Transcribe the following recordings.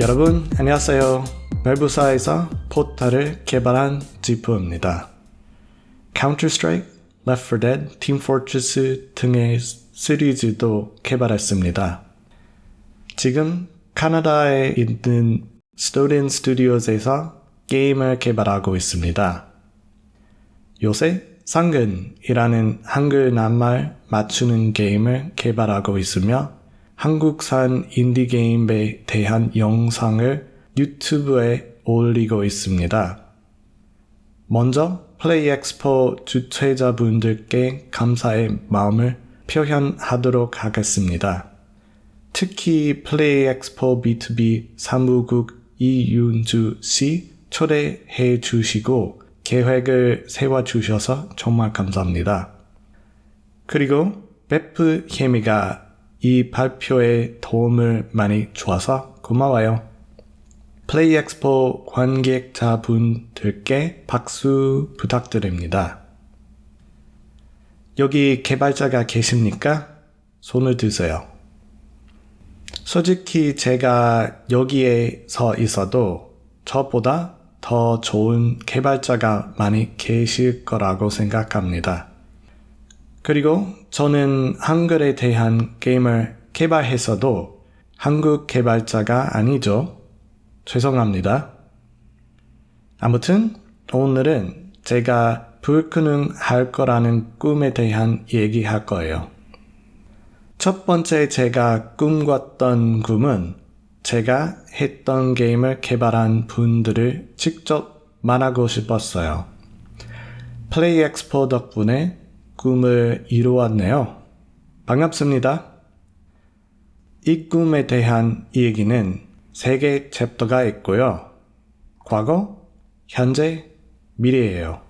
여러분 안녕하세요. 벨브사에서 포탈을 개발한 지프입니다. Counter-Strike, Left 4 Dead, Team Fortress 등의 시리즈도 개발했습니다. 지금 카나다에 있는 스토린 스튜디오에서 게임을 개발하고 있습니다. 요새 상근이라는 한글 낱말 맞추는 게임을 개발하고 있으며 한국산 인디 게임에 대한 영상을 유튜브에 올리고 있습니다. 먼저 플레이 엑스포 주최자분들께 감사의 마음을 표현하도록 하겠습니다. 특히 플레이 엑스포 B2B 사무국 이윤주 씨 초대해 주시고 계획을 세워 주셔서 정말 감사합니다. 그리고 베프 케미가 이 발표에 도움을 많이 주어서 고마워요. 플레이 엑스포 관객자분들께 박수 부탁드립니다. 여기 개발자가 계십니까? 손을 드세요. 솔직히 제가 여기에 서 있어도 저보다 더 좋은 개발자가 많이 계실 거라고 생각합니다. 그리고 저는 한글에 대한 게임을 개발했어도 한국 개발자가 아니죠. 죄송합니다. 아무튼 오늘은 제가 불가능할 거라는 꿈에 대한 얘기할 거예요. 첫 번째 제가 꿈꿨던 꿈은 제가 했던 게임을 개발한 분들을 직접 만나고 싶었어요. 플레이 엑스포 덕분에 꿈을 이루었네요. 반갑습니다. 이 꿈에 대한 얘기는 세 개 챕터가 있고요. 과거, 현재, 미래예요.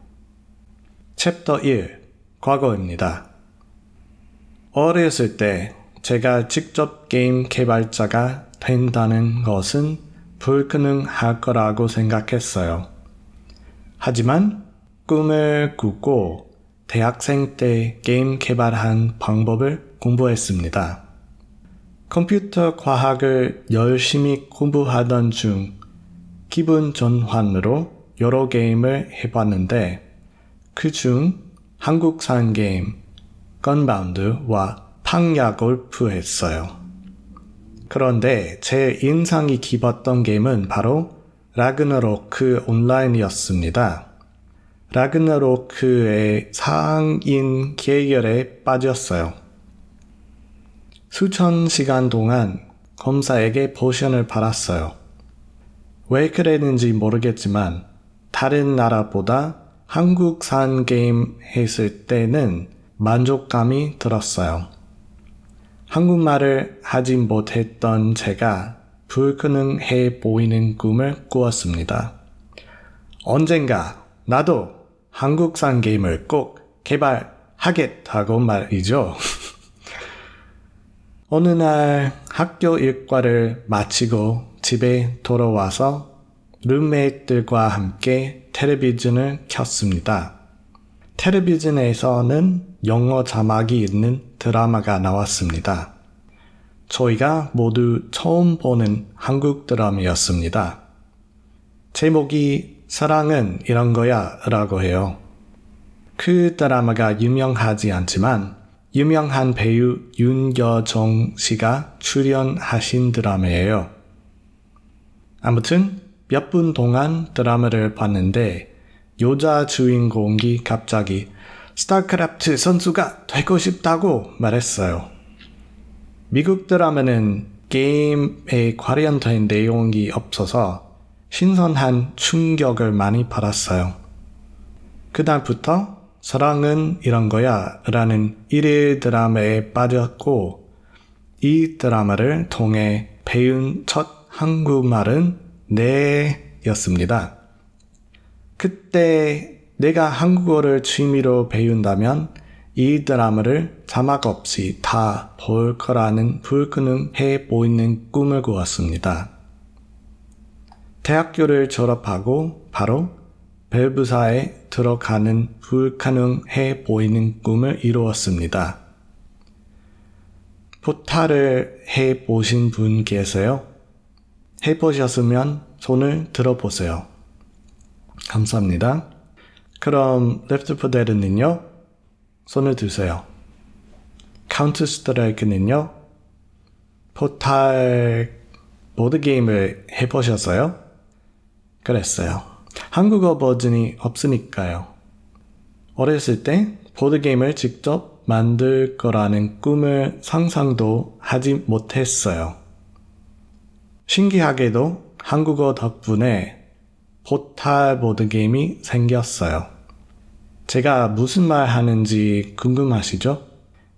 챕터 1, 과거입니다. 어렸을 때 제가 직접 게임 개발자가 된다는 것은 불가능할 거라고 생각했어요. 하지만 꿈을 꾸고 대학생 때 게임 개발한 방법을 공부했습니다. 컴퓨터 과학을 열심히 공부하던 중 기분 전환으로 여러 게임을 해봤는데 그 중 한국산 게임 건바운드와 팡야 골프 했어요. 그런데 제 인상이 깊었던 게임은 바로 라그너로크 온라인이었습니다. 라그너로크의 상인 계열에 빠졌어요. 수천 시간 동안 검사에게 포션을 팔았어요. 왜 그랬는지 모르겠지만 다른 나라보다 한국산 게임 했을 때는 만족감이 들었어요. 한국말을 하지 못했던 제가 불가능해 보이는 꿈을 꾸었습니다. 언젠가 나도 한국산 게임을 꼭 개발하겠다고 말이죠. 어느 날 학교 일과를 마치고 집에 돌아와서 룸메이트들과 함께 텔레비전을 켰습니다. 텔레비전에서는 영어 자막이 있는 드라마가 나왔습니다. 저희가 모두 처음 보는 한국 드라마였습니다. 제목이 사랑은 이런 거야 라고 해요. 그 드라마가 유명하지 않지만 유명한 배우 윤여정 씨가 출연하신 드라마예요. 아무튼 몇 분 동안 드라마를 봤는데 여자 주인공이 갑자기 스타크래프트 선수가 되고 싶다고 말했어요. 미국 드라마는 게임에 관련된 내용이 없어서 신선한 충격을 많이 받았어요. 그날부터 사랑은 이런 거야 라는 일일 드라마에 빠졌고 이 드라마를 통해 배운 첫 한국말은 네 였습니다. 그때 내가 한국어를 취미로 배운다면 이 드라마를 자막 없이 다 볼 거라는 불가능해 보이는 꿈을 꾸었습니다. 대학교를 졸업하고 바로 벨브사에 들어가는 불가능해 보이는 꿈을 이루었습니다. 포탈을 해 보신 분 계세요? 해 보셨으면 손을 들어보세요. 감사합니다. 그럼 레프트 포데르는요? 손을 드세요. 카운트 스트라이크는요? 포탈 보드 게임을 해 보셨어요? 그랬어요. 한국어 버전이 없으니까요. 어렸을 때 보드게임을 직접 만들 거라는 꿈을 상상도 하지 못했어요. 신기하게도 한국어 덕분에 포탈 보드게임이 생겼어요. 제가 무슨 말 하는지 궁금하시죠?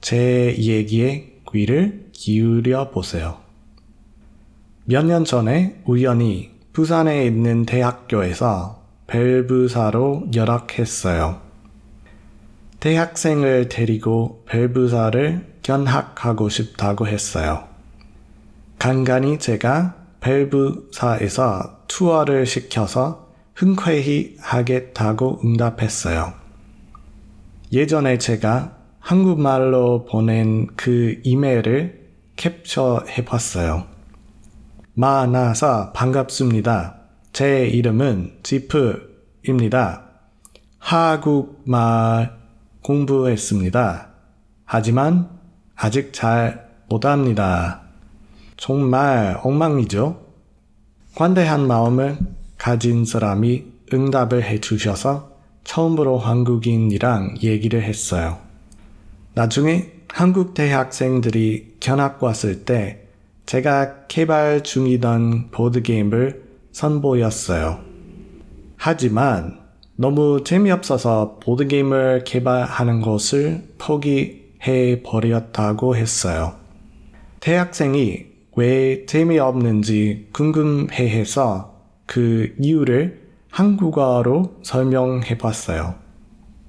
제 얘기에 귀를 기울여 보세요. 몇 년 전에 우연히 부산에 있는 대학교에서 벨브사로 열악했어요. 대학생을 데리고 벨브사를 견학하고 싶다고 했어요. 간간히 제가 벨브사에서 투어를 시켜서 흔쾌히 하겠다고 응답했어요. 예전에 제가 한국말로 보낸 그 이메일을 캡처해 봤어요. 마나사 반갑습니다. 제 이름은 지프입니다. 한국말 공부했습니다. 하지만 아직 잘 못합니다. 정말 엉망이죠? 관대한 마음을 가진 사람이 응답을 해주셔서 처음으로 한국인이랑 얘기를 했어요. 나중에 한국 대학생들이 견학 왔을 때 제가 개발 중이던 보드게임을 선보였어요. 하지만 너무 재미없어서 보드게임을 개발하는 것을 포기해 버렸다고 했어요. 대학생이 왜 재미없는지 궁금해해서 그 이유를 한국어로 설명해 봤어요.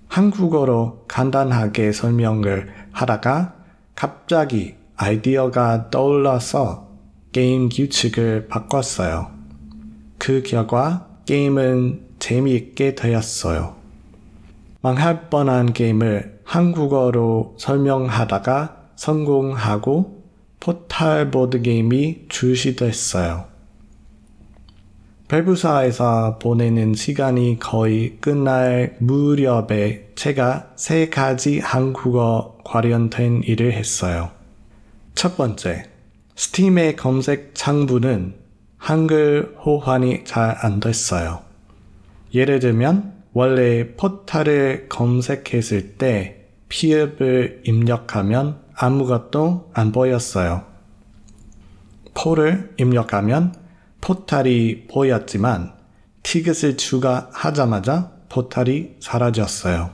한국어로 간단하게 설명을 하다가 갑자기 아이디어가 떠올라서 게임 규칙을 바꿨어요. 그 결과 게임은 재미있게 되었어요. 망할 뻔한 게임을 한국어로 설명하다가 성공하고 포탈 보드 게임이 출시됐어요. 벨부사에서 보내는 시간이 거의 끝날 무렵에 제가 세 가지 한국어 관련된 일을 했어요. 첫 번째, 스팀의 검색 창부는 한글 호환이 잘 안 됐어요. 예를 들면 원래 포탈을 검색했을 때 피읍을 입력하면 아무것도 안 보였어요. 포를 입력하면 포탈이 보였지만 티켓을 추가하자마자 포탈이 사라졌어요.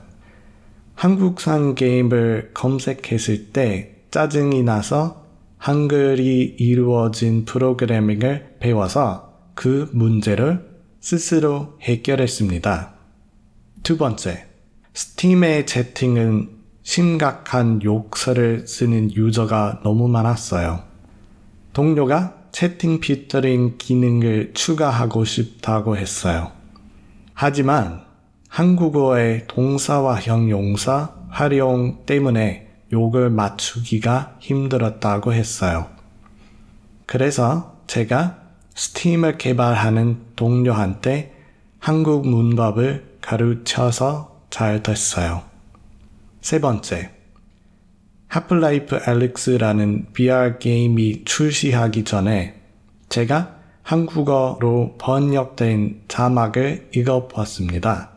한국산 게임을 검색했을 때 짜증이 나서 한글이 이루어진 프로그래밍을 배워서 그 문제를 스스로 해결했습니다. 두 번째, 스팀의 채팅은 심각한 욕설을 쓰는 유저가 너무 많았어요. 동료가 채팅 피터링 기능을 추가하고 싶다고 했어요. 하지만 한국어의 동사와 형 용사 활용 때문에 욕을 맞추기가 힘들었다고 했어요. 그래서 제가 스팀을 개발하는 동료한테 한국 문법을 가르쳐서 잘 됐어요. 세 번째, 하플라이프 알릭스라는 VR 게임이 출시하기 전에 제가 한국어로 번역된 자막을 읽어보았습니다.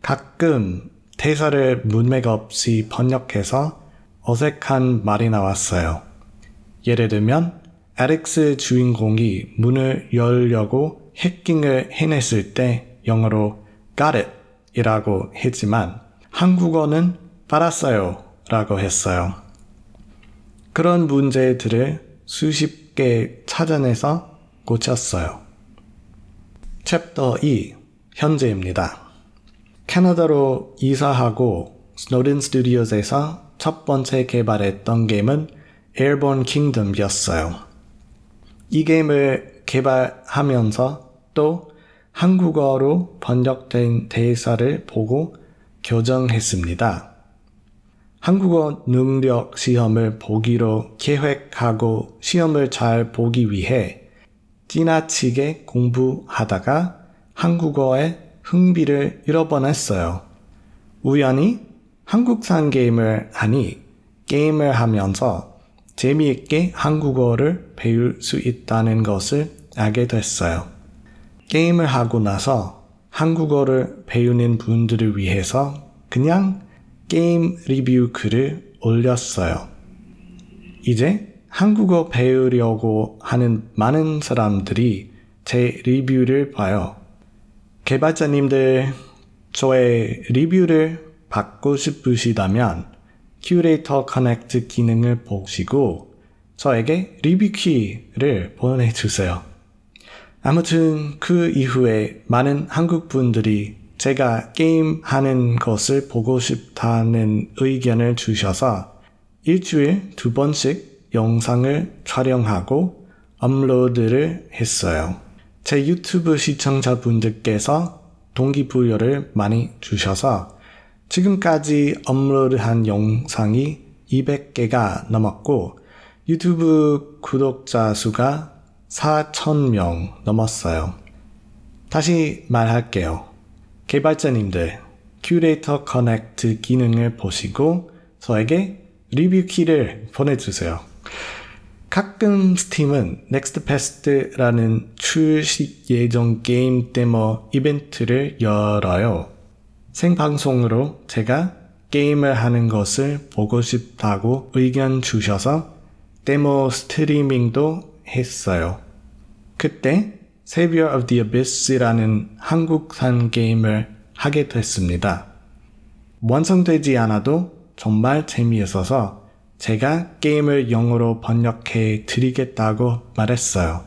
가끔 대사를 문맥 없이 번역해서 어색한 말이 나왔어요. 예를 들면 알렉스 주인공이 문을 열려고 해킹을 해냈을 때 영어로 got it 이라고 했지만 한국어는 받았어요 라고 했어요. 그런 문제들을 수십 개 찾아내서 고쳤어요. 챕터 2 현재입니다. 캐나다로 이사하고 스노든 스튜디오에서 첫 번째 개발했던 게임은 Airborne Kingdom이었어요. 이 게임을 개발하면서 또 한국어로 번역된 대사를 보고 교정했습니다. 한국어 능력 시험을 보기로 계획하고 시험을 잘 보기 위해 지나치게 공부하다가 한국어에 흥미를 잃어버렸어요. 우연히 한국산 게임을 하니 게임을 하면서 재미있게 한국어를 배울 수 있다는 것을 알게 됐어요. 게임을 하고 나서 한국어를 배우는 분들을 위해서 그냥 게임 리뷰 글을 올렸어요. 이제 한국어 배우려고 하는 많은 사람들이 제 리뷰를 봐요. 개발자님들, 저의 리뷰를 받고 싶으시다면 큐레이터 커넥트 기능을 보시고 저에게 리뷰 키를 보내주세요. 아무튼 그 이후에 많은 한국 분들이 제가 게임하는 것을 보고 싶다는 의견을 주셔서 일주일 두 번씩 영상을 촬영하고 업로드를 했어요. 제 유튜브 시청자분들께서 동기부여를 많이 주셔서 지금까지 업로드 한 영상이 200개가 넘었고 유튜브 구독자 수가 4,000명 넘었어요. 다시 말할게요. 개발자님들, 큐레이터 커넥트 기능을 보시고 저에게 리뷰 키를 보내주세요. 가끔 스팀은 넥스트페스트라는 출시 예정 게임 데모 이벤트를 열어요. 생방송으로 제가 게임을 하는 것을 보고 싶다고 의견 주셔서 데모 스트리밍도 했어요. 그때 Savior of the Abyss이라는 한국산 게임을 하게 됐습니다. 완성되지 않아도 정말 재미있어서 제가 게임을 영어로 번역해 드리겠다고 말했어요.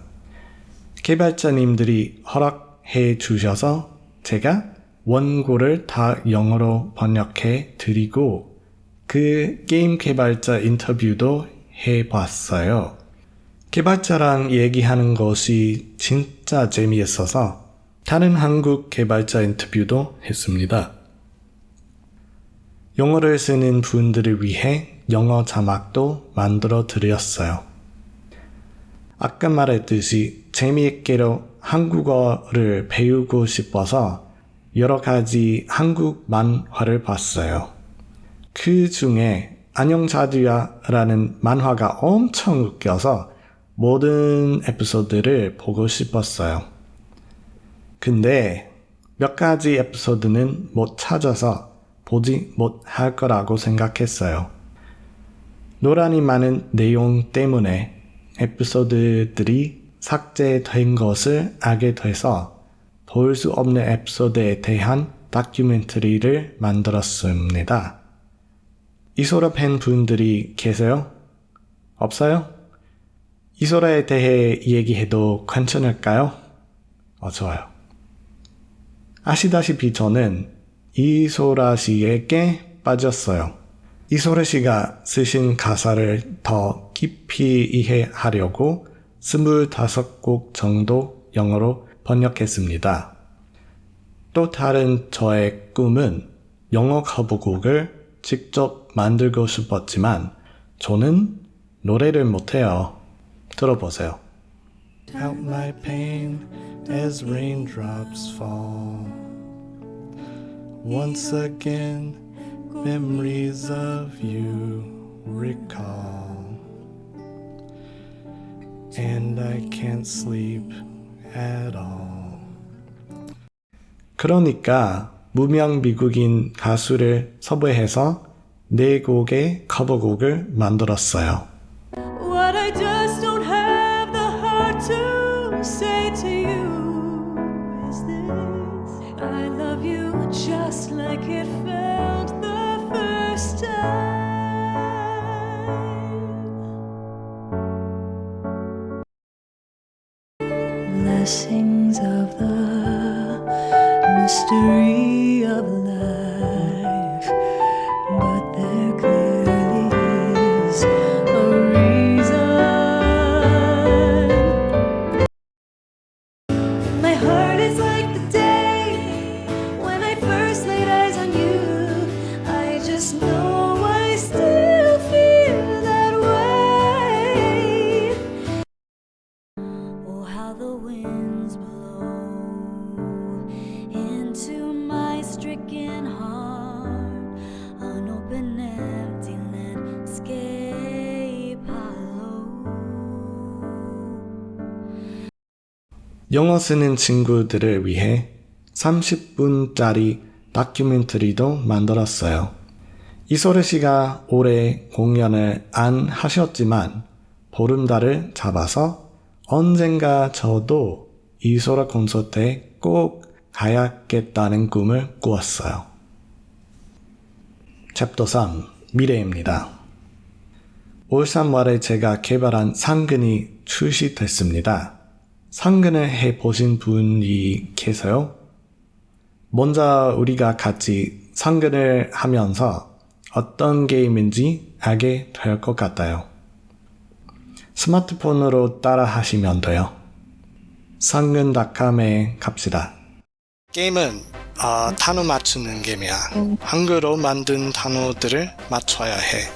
개발자님들이 허락해 주셔서 제가 원고를 다 영어로 번역해 드리고 그 게임 개발자 인터뷰도 해 봤어요. 개발자랑 얘기하는 것이 진짜 재미있어서 다른 한국 개발자 인터뷰도 했습니다. 영어를 쓰는 분들을 위해 영어 자막도 만들어 드렸어요. 아까 말했듯이 재미있게로 한국어를 배우고 싶어서 여러 가지 한국 만화를 봤어요. 그 중에 안녕자두야라는 만화가 엄청 웃겨서 모든 에피소드를 보고 싶었어요. 근데 몇 가지 에피소드는 못 찾아서 보지 못할 거라고 생각했어요. 노란이 많은 내용 때문에 에피소드들이 삭제된 것을 알게 돼서 볼 수 없는 에피소드에 대한 다큐멘터리를 만들었습니다. 이소라 팬 분들이 계세요? 없어요? 이소라에 대해 얘기해도 괜찮을까요? 어, 좋아요. 아시다시피 저는 이소라 씨에게 빠졌어요. 이소라 씨가 쓰신 가사를 더 깊이 이해하려고 25곡 정도 영어로 번역했습니다. 또 다른 저의 꿈은 영어 커브곡을 직접 만들고 싶었지만 저는 노래를 못해요. 들어보세요. Out my pain as raindrops fall. Once again, memories of you recall. And I can't sleep at all. 그러니까 무명 미국인 가수를 섭외해서 네 곡의 커버곡을 만들었어요. 영어 쓰는 친구들을 위해 30분짜리 다큐멘터리도 만들었어요. 이소래 씨가 올해 공연을 안 하셨지만 보름달을 잡아서 언젠가 저도 이소라 콘서트에 꼭 가야겠다는 꿈을 꾸었어요. 챕터 3 미래입니다. 올 3월에 제가 개발한 상근이 출시됐습니다. 상근을 해 보신 분이 계세요? 먼저 우리가 같이 상근을 하면서 어떤 게임인지 알게 될 것 같아요. 스마트폰으로 따라 하시면 돼요. 상근닷컴에 갑시다. 게임은 어, 단어 맞추는 게임이야. 한글로 만든 단어들을 맞춰야 해.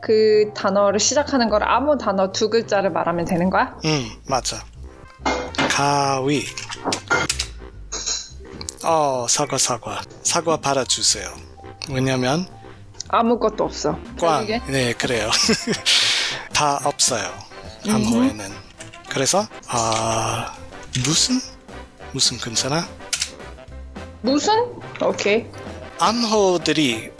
그 단어를 시작하는 걸 아무 단어 두 글자를 말하면 되는 거야? 응, 맞아. 가위. 어, 사과, 사과. 사과 받아주세요. 왜냐면, 아무것도 없어. 꽝. 네, 그래요. 다 없어요. 암호에는. 그래서, 아, 무슨? 무슨 괜찮아? 무슨? 오케이. 암호들이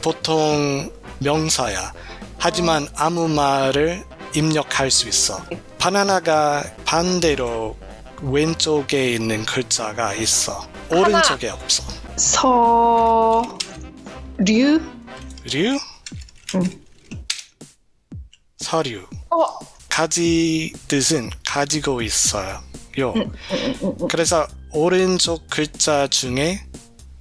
보통 명사야. 하지만 아무 말을 입력할 수 있어. 바나나가 반대로 왼쪽에 있는 글자가 있어. 오른쪽에 없어. 서... 류? 류? 응. 서류. 어, 가지 뜻은 가지고 있어요. 요. 그래서 오른쪽 글자 중에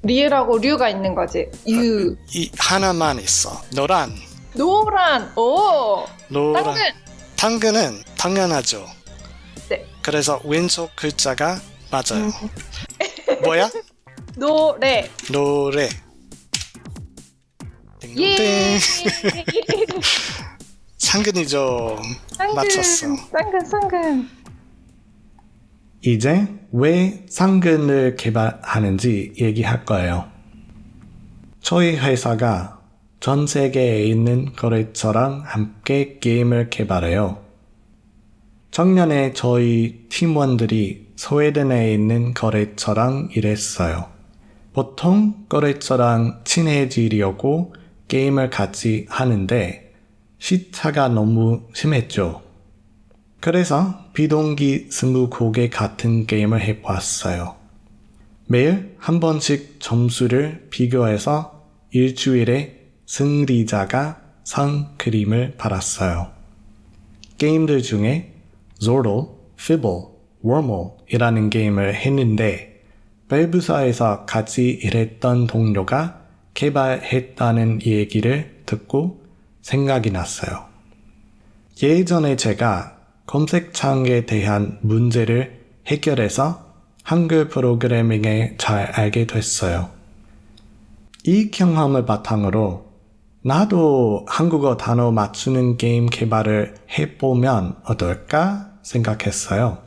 리라고 류가 있는 거지. 유. 이 하나만 있어. 노란. 노란. 오. 노란. 당근. 당근은 당연하죠. 네. 그래서 왼쪽 글자가 맞아요. 뭐야? 노래. 노래. 예. 땡땡. 상근이죠. 당근. 맞췄어. 당근, 당근. 이제 왜 상근을 개발하는지 얘기할 거예요. 저희 회사가 전 세계에 있는 거래처랑 함께 게임을 개발해요. 작년에 저희 팀원들이 스웨덴에 있는 거래처랑 일했어요. 보통 거래처랑 친해지려고 게임을 같이 하는데 시차가 너무 심했죠. 그래서 비동기 스무고개 같은 게임을 해보았어요. 매일 한 번씩 점수를 비교해서 일주일에 승리자가 상 그림을 받았어요. 게임들 중에 Zordle, Fibble, Wormhole이라는 게임을 했는데 벨브사에서 같이 일했던 동료가 개발했다는 얘기를 듣고 생각이 났어요. 예전에 제가 검색창에 대한 문제를 해결해서 한글 프로그래밍에 잘 알게 됐어요. 이 경험을 바탕으로 나도 한국어 단어 맞추는 게임 개발을 해보면 어떨까 생각했어요.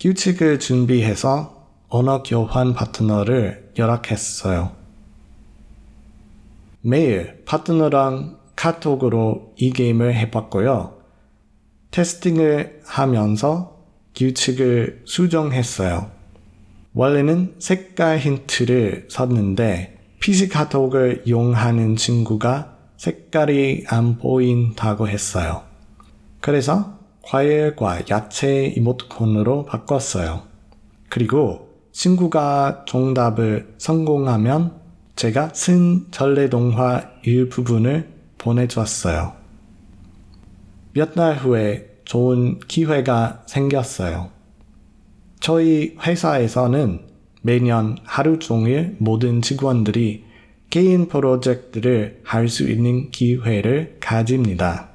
규칙을 준비해서 언어 교환 파트너를 연락했어요. 매일 파트너랑 카톡으로 이 게임을 해봤고요. 테스팅을 하면서 규칙을 수정했어요. 원래는 색깔 힌트를 썼는데 PC 카톡을 이용하는 친구가 색깔이 안 보인다고 했어요. 그래서 과일과 야채 이모티콘으로 바꿨어요. 그리고 친구가 정답을 성공하면 제가 쓴 전래동화 일부분을 보내줬어요. 몇 날 후에 좋은 기회가 생겼어요. 저희 회사에서는 매년 하루 종일 모든 직원들이 개인 프로젝트를 할 수 있는 기회를 가집니다.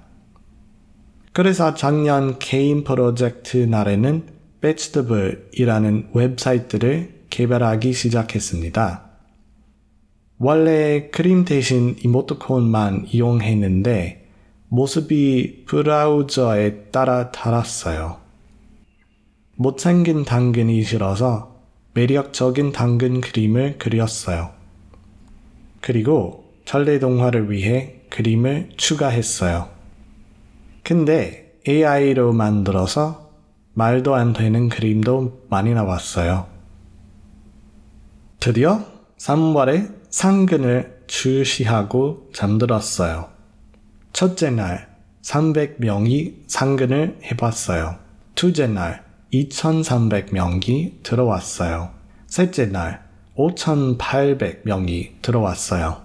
그래서 작년 개인 프로젝트 날에는 베지터블이라는 웹사이트를 개발하기 시작했습니다. 원래 그림 대신 이모티콘만 이용했는데 모습이 브라우저에 따라 달았어요. 못생긴 당근이 싫어서 매력적인 당근 그림을 그렸어요. 그리고 전래 동화를 위해 그림을 추가했어요. 근데 AI로 만들어서 말도 안 되는 그림도 많이 나왔어요. 드디어 3월에 상근을 출시하고 잠들었어요. 첫째 날 300명이 상근을 해봤어요. 둘째 날 2300명이 들어왔어요. 셋째 날 5800명이 들어왔어요.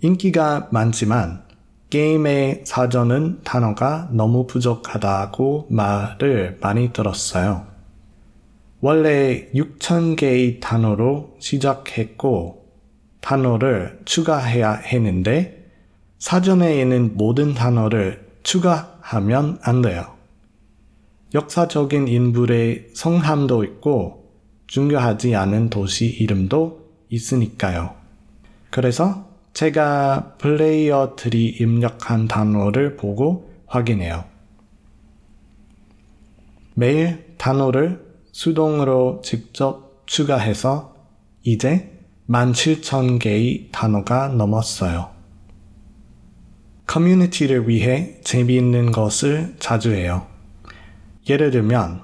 인기가 많지만 게임의 사전은 단어가 너무 부족하다고 말을 많이 들었어요. 원래 6,000개의 단어로 시작했고 단어를 추가해야 했는데 사전에 있는 모든 단어를 추가하면 안 돼요. 역사적인 인물의 성함도 있고 중요하지 않은 도시 이름도 있으니까요. 그래서 제가 플레이어들이 입력한 단어를 보고 확인해요. 매일 단어를 수동으로 직접 추가해서 이제 17,000개의 단어가 넘었어요. 커뮤니티를 위해 재미있는 것을 자주 해요. 예를 들면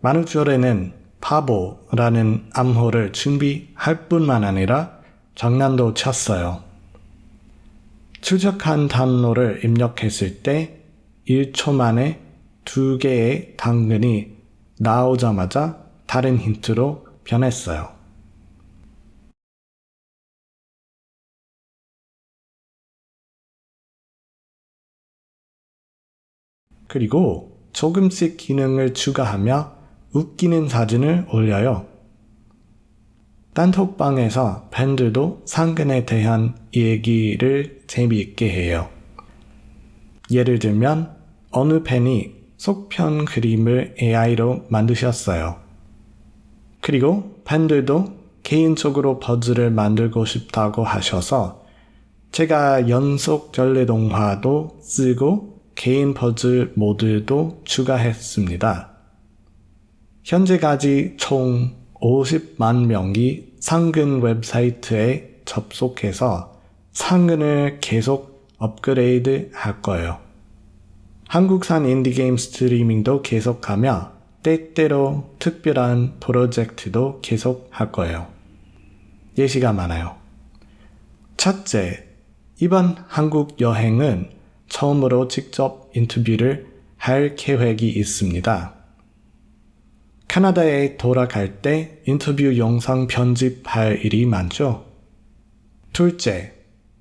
만우절에는 바보라는 암호를 준비할 뿐만 아니라 장난도 쳤어요. 추적한 단어를 입력했을 때 1초 만에 두 개의 당근이 나오자마자 다른 힌트로 변했어요. 그리고 조금씩 기능을 추가하며 웃기는 사진을 올려요. 단톡방에서 팬들도 상근에 대한 얘기를 재미있게 해요. 예를 들면 어느 팬이 속편 그림을 AI로 만드셨어요. 그리고 팬들도 개인적으로 버즈를 만들고 싶다고 하셔서 제가 연속 전래동화도 쓰고 개인 버즈 모드도 추가했습니다. 현재까지 총 50만 명이 상근 웹사이트에 접속해서 상근을 계속 업그레이드 할 거예요. 한국산 인디게임 스트리밍도 계속하며 때때로 특별한 프로젝트도 계속 할 거예요. 예시가 많아요. 첫째, 이번 한국 여행은 처음으로 직접 인터뷰를 할 계획이 있습니다. 캐나다에 돌아갈 때 인터뷰 영상 편집할 일이 많죠. 둘째,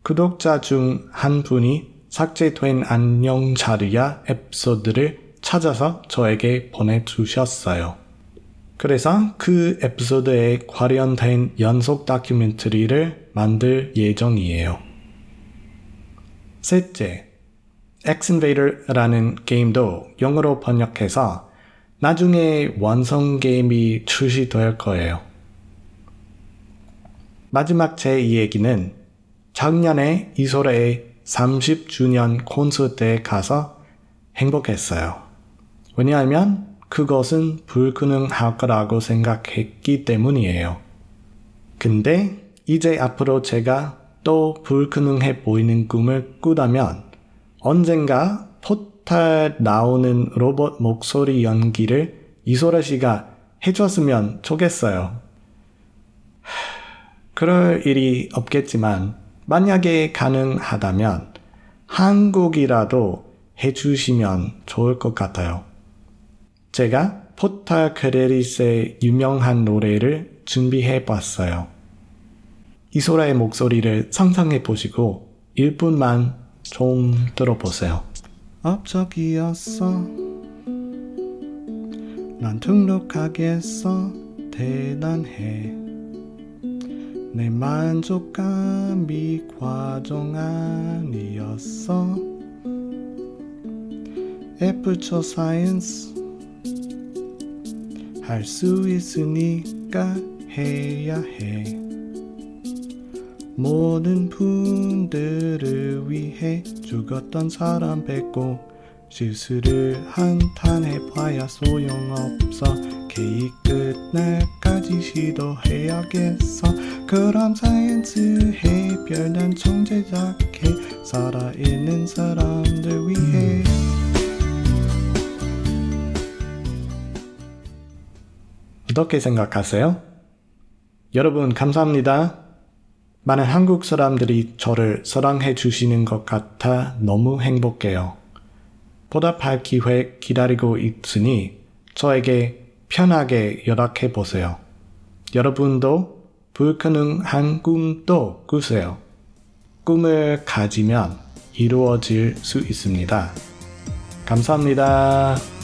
구독자 중 한 분이 삭제된 안녕 자리야 에피소드를 찾아서 저에게 보내주셨어요. 그래서 그 에피소드에 관련된 연속 다큐멘터리를 만들 예정이에요. 셋째, 엑스인베이더라는 게임도 영어로 번역해서 나중에 완성 게임이 출시될 거예요. 마지막 제 이야기는 작년에 이소라의 30주년 콘서트에 가서 행복했어요. 왜냐하면 그것은 불가능할 거라고 생각했기 때문이에요. 근데 이제 앞으로 제가 또 불가능해 보이는 꿈을 꾸다면 언젠가 포탈 나오는 로봇 목소리 연기를 이소라 씨가 해줬으면 좋겠어요. 그럴 일이 없겠지만 만약에 가능하다면 한국이라도 해주시면 좋을 것 같아요. 제가 포탈 크레딧의 유명한 노래를 준비해 봤어요. 이소라의 목소리를 상상해 보시고 1분만 좀 들어보세요. 업적이었어. 난 등록하겠어. 대단해. 내 만족감이 과정 아니었어. 애플초 사이언스 할 수 있으니까 해야 해. 모든 분들을 위해 죽었던 사람 뵙고 실수를 한탄해봐야 소용없어 계획 끝날까지 시도해야겠어 그럼 사이언스 해 별난 총제작해 살아있는 사람들 위해 어떻게 생각하세요? 여러분, 감사합니다. 많은 한국 사람들이 저를 사랑해 주시는 것 같아 너무 행복해요. 보답할 기회 기다리고 있으니 저에게 편하게 연락해 보세요. 여러분도 불가능한 꿈도 꾸세요. 꿈을 가지면 이루어질 수 있습니다. 감사합니다.